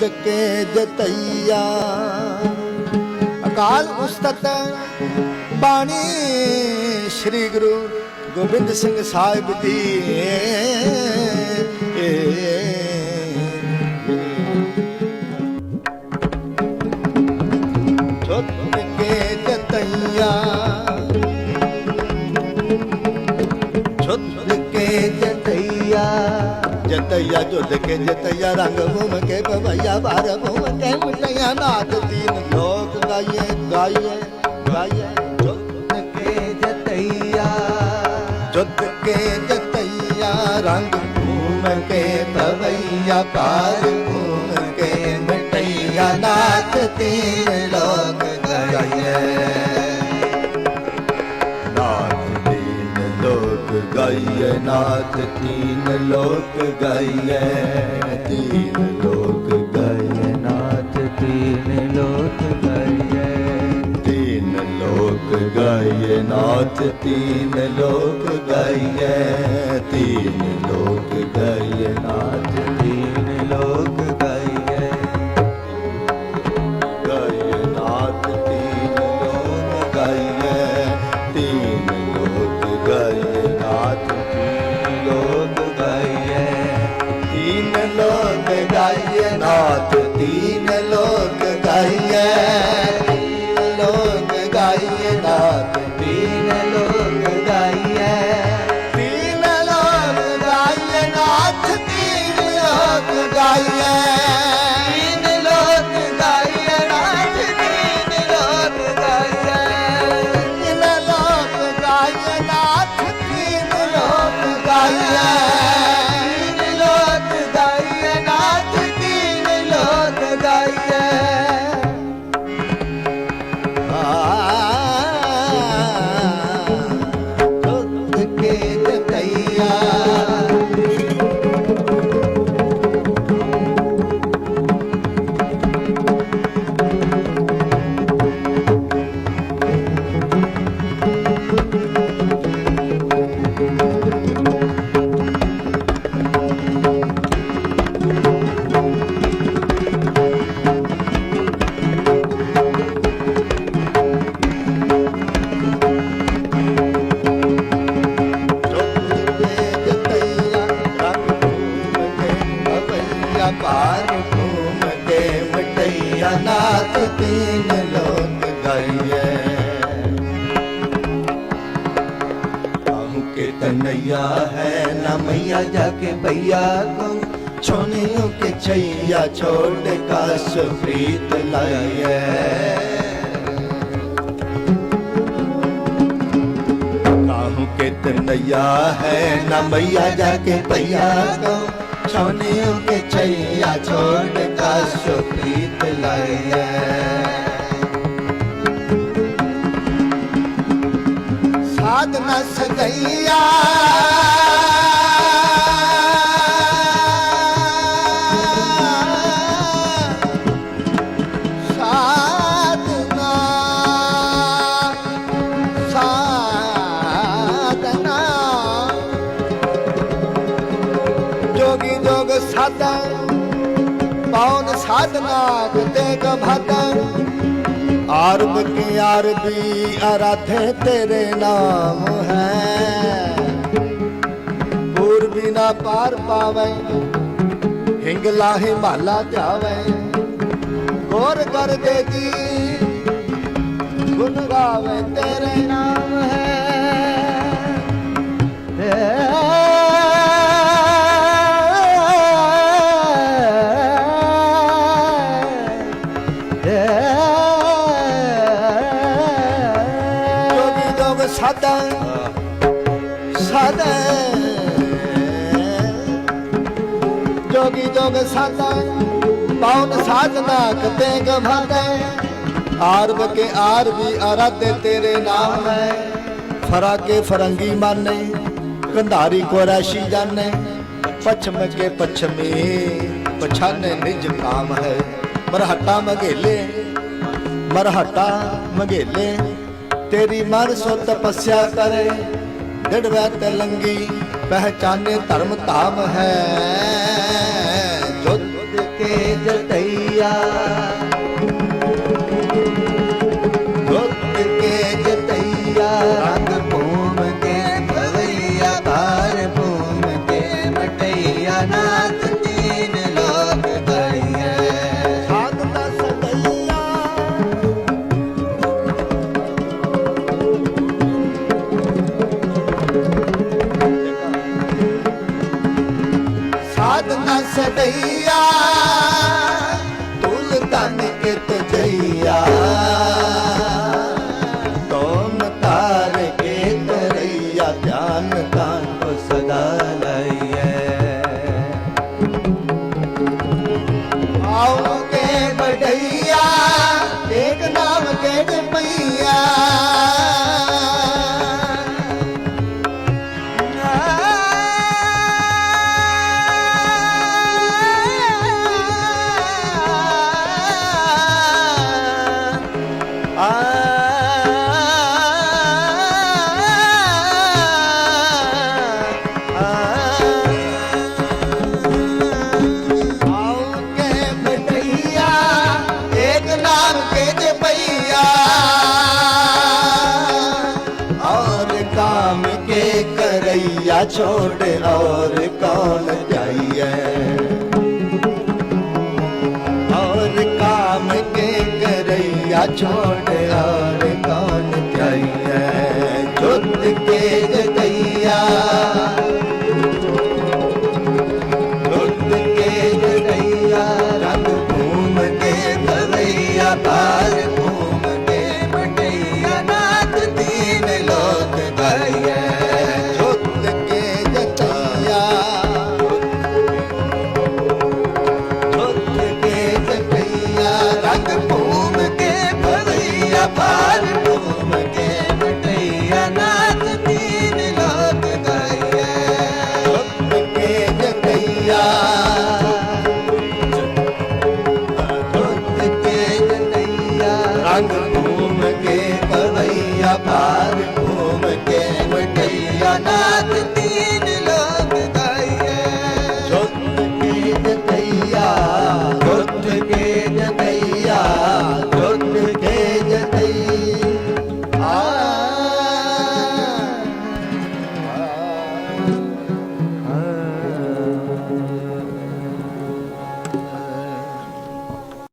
ਜੁਦ ਕੇ ਜਤਈਆ। ਅਕਾਲ ਉਸਤਤ ਬਾਣੀ ਸ੍ਰੀ ਗੁਰੂ ਗੋਬਿੰਦ ਸਿੰਘ ਸਾਹਿਬ ਦੀ ਜਤਈਆ ਜੁਦ ਕੇ ਜਤਈਆ ਰੰਗ ਭੂਮ ਕੇ ਪਵਈਆ ਬਾਰ ਭੂਮ ਕੇ ਮਟਈਆ ਨਾਦ ਤੀਨ ਲੋਕ ਗਾਈਏ ਗਾਈਏ ਗਾਈਏ। ਜੁਦ ਕੇ ਜਤਈਆ ਜੁਦ ਕੇ ਜਤਈਆ ਰੰਗ ਭੂਮ ਕੇ ਪਵਈਆ ਬਾਰ ਭੂਮ ਕੇ ਮਟਈਆ ਨਾਦ ਤੀਨ ਲੋਕ ਗਾਈਏ। ਲੋਕ ਨਾਥ ਤੀਨ ਲੋਕ ਗਾਈਏ ਤੀਨ ਲੋਕ ਗਾਈਏ ਨਾਥ ਤੀਨ ਲੋਕ ਗਾਈਏ ਤੀਨ ਲੋਕ ਗਾਈਏ ਨਾਥ ਤੀਨ ਲੋਕ ਗਾਈਏ ਤੀਨ ਲੋਕ ਗਾਈਏ ਨਾਥ ਨਾਥ ਅਪਾਰ ਭੂਮ ਕੇ ਮਟਈਆ ਨਾਥ ਤੀਨ ਲੋਕ ਗਾਈਏ ਆਹੂ ਕੇ ਤਨਈਆ ਹੈ ਨਾ ਮਈਆ ਜਾ ਕੇ ਪਈਆ ਕਉ ਛੋਨਿਓ ਕੇ ਛਈਆ ਛੋੜ ਕਾਸ ਪ੍ਰੀਤ ਲਾਈਏ केतन नैया है न मैया जाके छोनियों के छैया छोड़ का सुप्रीत लाइए साधना सगैया ਜੋਗ ਸਾਧਾ ਪੌਨ ਸਾਧਨਾ ਤੇ ਗਭਦਾ ਆਰਬ ਕੀ ਆਰਬੀ ਅਰਾਧੇ ਤੇਰੇ ਨਾਮ ਹੈ। ਪੂਰਬੀ ਨਾ ਪਾਰ ਪਾਵੇ ਹਿੰਗਲਾ ਹਿਮਾਲਾ ਜਾਵੇ। ਗੌਰ ਕਰ ਦੇ ਗੁਣ ਗਾਵੇ ਤੇਰੇ ਨਾਮ ਹੈ। ਸਾਦਾ ਜੋਗੀ ਜੋਗ ਸਾਦਾ ਪੌਨ ਸਾਧਨਾ ਕਤੇ ਗਭਾਦੇ ਆਰਬ ਕੇ ਆਰ ਆਰਾਧੇ ਤੇਰੇ ਨਾਮ ਹੈ ਫਰਾ ਕੇ ਫਰੰਗੀ ਮਾਨੇ ਕੰਧਾਰੀ ਕੋ ਰਾਸ਼ੀ ਜਾਣੇ ਪਛਮ ਕੇ ਪਛਮੀ, ਪਛਾਨੇ ਨਿਜ ਕਾਮ ਹੈ। ਮਰਹਟਾ ਮਗੇਲੇ ਮਰਹਟਾ ਮਗੇਲੇ। ਤੇਰੀ ਮਰ ਸੋ ਤਪੱਸਿਆ ਕਰੇ ਡਿੜਵੈ ਤੇ ਲੰਗੀ, ਪਹਿਚਾਨੇ ਧਰਮ ਧਾਮ ਹੈ। ਜੁਦ ਕੇ ਜਤਈਆ सदैया एक नाम के छोड़ और कौन चाहिए जुत के जगैया जुत के जगैया रंग घूम के भवैया पार நாங்கள்